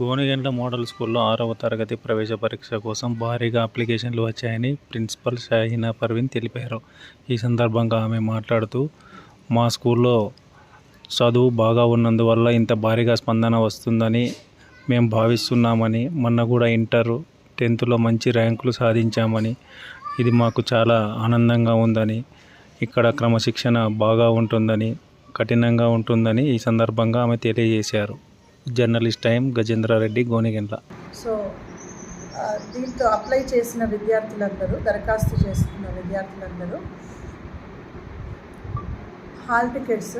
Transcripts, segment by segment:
Gonegandla model స్కూల్లో ఆరవ తరగతి ప్రవేశ పరీక్ష కోసం భారీగా అప్లికేషన్లు వచ్చాయని ప్రిన్సిపల్ షాహీనా పర్వీన్ తెలిపారు. ఈ సందర్భంగా ఆమె మాట్లాడుతూ మా స్కూల్లో చదువు బాగా ఉన్నందువల్ల ఇంత భారీగా స్పందన వస్తుందని మేము భావిస్తున్నామని మొన్న కూడా ఇంటర్ టెన్త్లో మంచి ర్యాంకులు సాధించామని ఇది మాకు చాలా ఆనందంగా ఉందని ఇక్కడ క్రమశిక్షణ బాగా ఉంటుందని కఠినంగా ఉంటుందని ఈ సందర్భంగా ఆమె తెలియజేశారు. Journalist time Gajendra Reddy Gonigendla. So దీంతో అప్లై చేసిన విద్యార్థులందరూ దరఖాస్తు చేసుకున్న విద్యార్థులందరూ hall tickets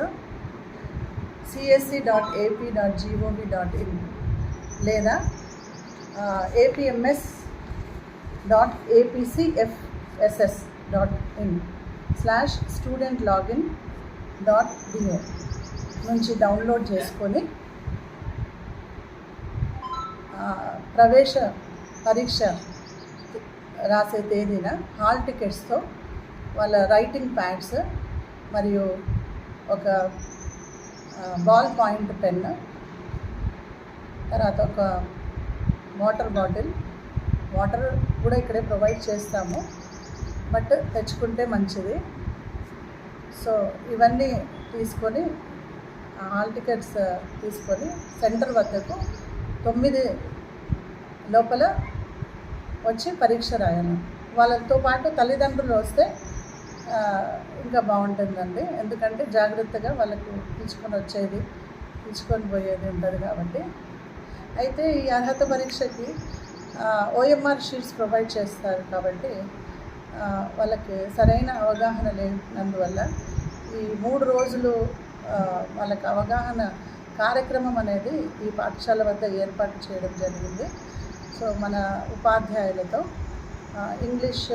CSC dot AP dot GOV dot in లేదా APMS dot APCFSS dot in slash student login dot DO నుంచి డౌన్లోడ్ చేసుకొని ప్రవేశ పరీక్ష రాసే తేదీన హాల్ టికెట్స్తో వాళ్ళ రైటింగ్ ప్యాడ్స్ మరియు ఒక బాల్ పాయింట్ పెన్ తర్వాత ఒక వాటర్ బాటిల్ వాటర్ కూడా ఇక్కడే ప్రొవైడ్ చేస్తాము. బట్ తెచ్చుకుంటే మంచిది. సో ఇవన్నీ తీసుకొని హాల్ టికెట్స్ తీసుకొని సెంటర్ వద్దకు తొమ్మిది లోపల వచ్చి పరీక్ష రాయాలి వాళ్ళతో పాటు తల్లిదండ్రులు వస్తే ఇంకా బాగుంటుందండి. ఎందుకంటే జాగ్రత్తగా వాళ్ళకు తీసుకొని వచ్చేది తీసుకొని పోయేది ఉంటుంది కాబట్టి. అయితే ఈ అర్హత పరీక్షకి ఓఎంఆర్ షీట్స్ ప్రొవైడ్ చేస్తారు కాబట్టి వాళ్ళకి సరైన అవగాహన లేనందువల్ల ఈ మూడు రోజులు వాళ్ళకి అవగాహన కార్యక్రమం అనేది ఈ పాఠశాల వద్ద ఏర్పాటు చేయడం జరిగింది. సో మన ఉపాధ్యాయులతో English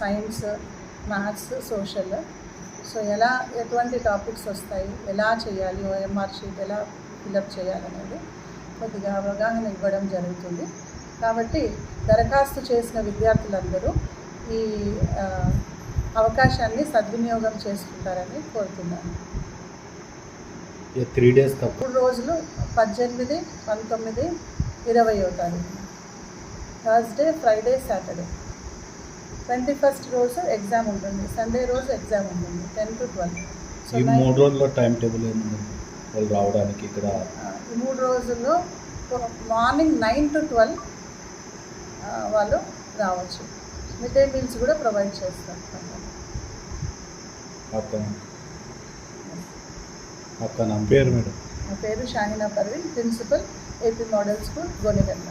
science maths social so ఎలా ఎటువంటి టాపిక్స్ వస్తాయి ఎలా చేయాలి ఓఎంఆర్ షీట్ ఎలా ఫిలప్ చేయాలనేది కొద్దిగా అవగాహన ఇవ్వడం జరుగుతుంది. కాబట్టి దరఖాస్తు చేసిన విద్యార్థులందరూ ఈ అవకాశాన్ని సద్వినియోగం చేసుకుంటారని కోరుతున్నాను. త్రీ డేస్ మూడు రోజులు పద్దెనిమిది పంతొమ్మిది ఇరవయో తారీఖు. Thursday Friday Saturday twenty first రోజు ఎగ్జామ్ ఉంటుంది. సండే రోజు ఎగ్జామ్ ఉంటుంది. టెన్ టు ట్వెల్వ్ ఈ మూడు రోజుల్లో టైం టేబుల్ వాళ్ళు రావడానికి ఇక్కడ ఈ మూడు రోజుల్లో మార్నింగ్ నైన్ టు ట్వెల్వ్ వాళ్ళు రావచ్చు. మిడ్ డే మీల్స్ కూడా ప్రొవైడ్ చేస్తారు. అర్థం అక్క నా పేరు మేడం. నా పేరు Shahina Parveen principal AP model school Gonigonda